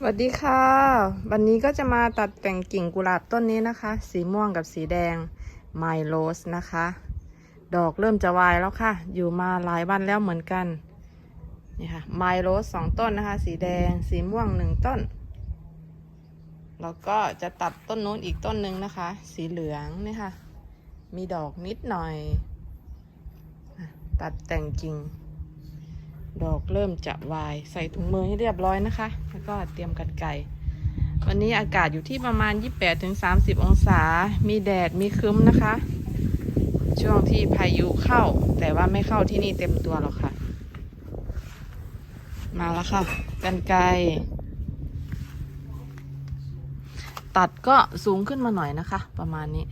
สวัสดีค่ะ วันนี้ก็จะมาตัดแต่งกิ่งกุหลาบต้นนี้นะคะ สีม่วงกับสีแดงไมโลสนะคะ ดอกเริ่มจะวายแล้วค่ะ อยู่มาหลายวันแล้วเหมือนกันนี่ค่ะไมโลสสองต้นนะคะ สีแดงสีม่วงหนึ่งต้น แล้วก็จะตัดต้นนู้นอีกต้นหนึ่งนะคะ สีเหลืองนี่ค่ะ มีดอกนิดหน่อย ตัดแต่งกิ่ง ดอกเริ่มจะวายใส่ถุงมือให้เรียบร้อยนะคะ แล้วก็เตรียมกันไก่วันนี้อากาศอยู่ที่ประมาณ 28-30 องศา มีแดดมีคึ้มนะคะ ช่วงที่พายุเข้า แต่ว่าไม่เข้าที่นี่เต็มตัวหรอกค่ะ มาแล้วค่ะ กันไกรตัดก็สูงขึ้นมาหน่อยนะคะ ประมาณนี้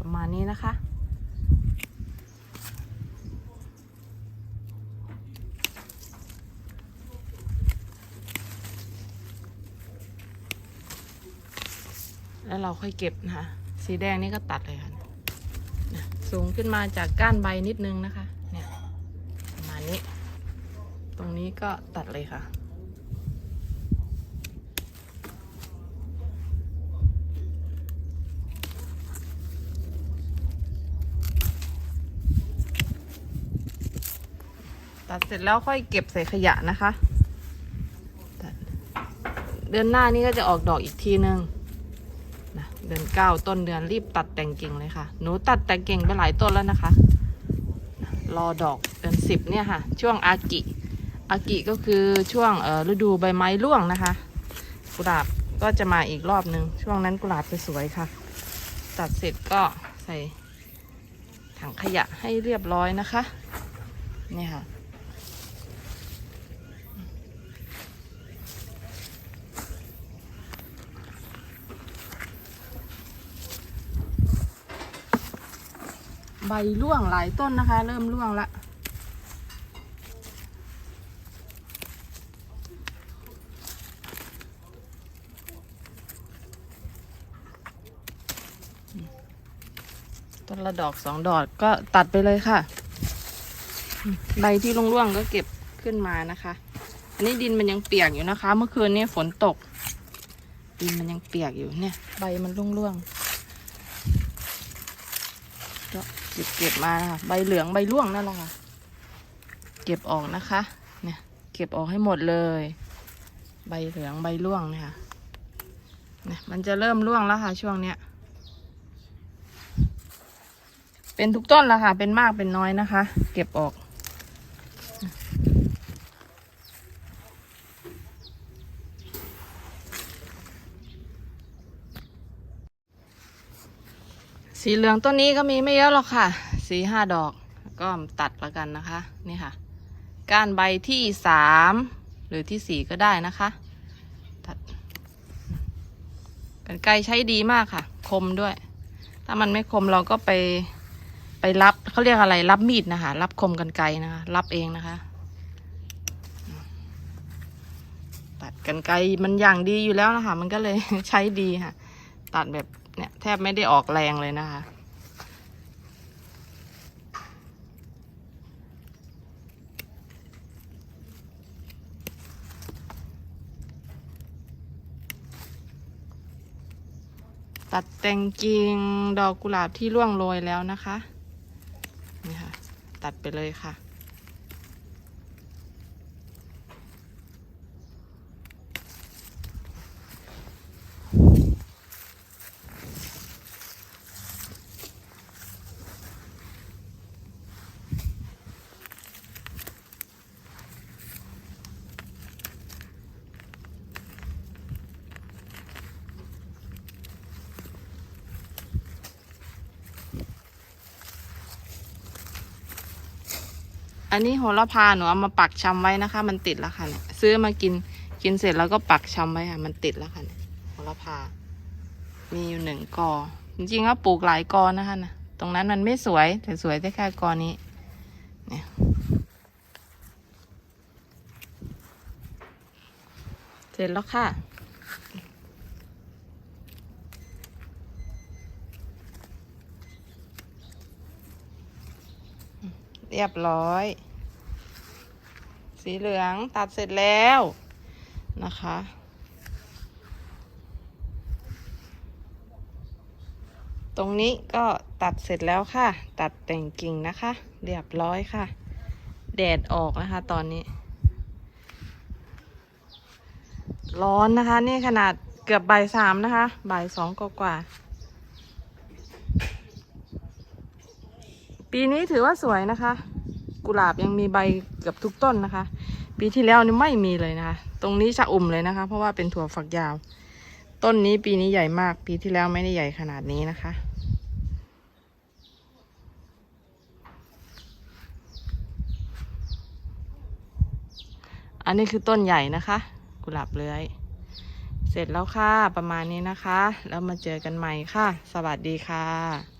ประมาณนี้นะคะ แล้วเราค่อยเก็บนะคะ สีแดงนี่ก็ตัดเลยค่ะสูงขึ้นมาจากก้านใบนิดนึงนะคะ เนี่ย ประมาณนี้ ตรงนี้ก็ตัดเลยค่ะ ตัดเสร็จแล้วค่อยเก็บใส่ขยะนะคะเดือนหน้านี้ก็จะออกดอกอีกทีนึงนะเดือนเก้าต้นเดือนรีบตัดแต่งกิ่งเลยค่ะ หนูตัดแต่งกิ่งไปหลายต้นแล้วนะคะ รอดอกเดือนสิบเนี่ยค่ะ ช่วงอากิ อากิก็คือช่วงเอ่อฤดูใบไม้ร่วงนะคะ กุหลาบก็จะมาอีกรอบนึง ช่วงนั้นกุหลาบจะสวยค่ะ ตัดเสร็จก็ใส่ถังขยะให้เรียบร้อยนะคะ นี่ค่ะ ใบร่วงหลายต้นนะคะ เริ่มร่วงละต้นละดอกสองดอกก็ตัดไปเลยค่ะ ใบที่ร่วงๆก็เก็บขึ้นมานะคะ อันนี้ดินมันยังเปียกอยู่นะคะ เมื่อคืนนี้ฝนตก ดินมันยังเปียกอยู่เนี่ย ใบมันร่วงๆก็เก็บเก็บมานะคะใบเหลืองใบร่วงนั่นแหละค่ะเก็บออกนะคะ เนี่ย เก็บออกให้หมดเลย ใบเหลืองใบร่วงเนี่ยค่ะเนี่ยมันจะเริ่มร่วงแล้วค่ะช่วงเนี้ย เป็นทุกต้นแล้วค่ะ เป็นมากเป็นน้อยนะคะ เก็บออก สีเหลืองต้นนี้ก็มีไม่เยอะหรอกค่ะ สีห้าดอกก็ตัดแล้วกันนะคะ นี่ค่ะ ก้านใบที่สามหรือที่สี่ก็ได้นะคะ ตัดกันไกรใช้ดีมากค่ะ คมด้วย ถ้ามันไม่คมเราก็ไปไปรับเขาเรียกอะไรรับมีดนะคะ รับคมกันไกรนะคะ รับเองนะคะ ตัดกันไกรมันอย่างดีอยู่แล้วนะคะ มันก็เลยใช้ดีค่ะ ตัดแบบ เนี่ยแทบไม่ได้ออกแรงเลยนะคะ ตัดแต่งกิ่งดอกกุหลาบที่ร่วงโรยแล้วนะคะ นี่ค่ะ ตัดไปเลยค่ะ อันนี้โหระพาหนูเอามาปักชำไว้นะคะ มันติดแล้วค่ะเนี่ยซื้อมากินกินเสร็จแล้วก็ปักชำไว้ค่ะ มันติดแล้วค่ะเนี่ยโหระพา มีอยู่หนึ่งกอ จริงๆก็ปลูกหลายกอนะคะนะตรงนั้นมันไม่สวยแต่สวยได้แค่กอนี้ เนี่ยเสร็จแล้วค่ะ เรียบร้อย สีเหลืองตัดเสร็จแล้วนะคะ ตรงนี้ก็ตัดเสร็จแล้วค่ะ ตัดแต่งกิ่งนะคะ เรียบร้อยค่ะ แดดออกนะคะตอนนี้ ร้อนนะคะ นี่ขนาดเกือบบ่ายสามนะคะบ่ายสองกว่า ปีนี้ถือว่าสวยนะคะ กุหลาบยังมีใบเกือบทุกต้นนะคะ ปีที่แล้วนี่ไม่มีเลยนะคะ ตรงนี้ชะอุ่มเลยนะคะ เพราะว่าเป็นถั่วฝักยาว ต้นนี้ปีนี้ใหญ่มาก ปีที่แล้วไม่ได้ใหญ่ขนาดนี้นะคะ อันนี้คือต้นใหญ่นะคะ กุหลาบเลื้อย เสร็จแล้วค่ะ ประมาณนี้นะคะ แล้วมาเจอกันใหม่ค่ะ สวัสดีค่ะ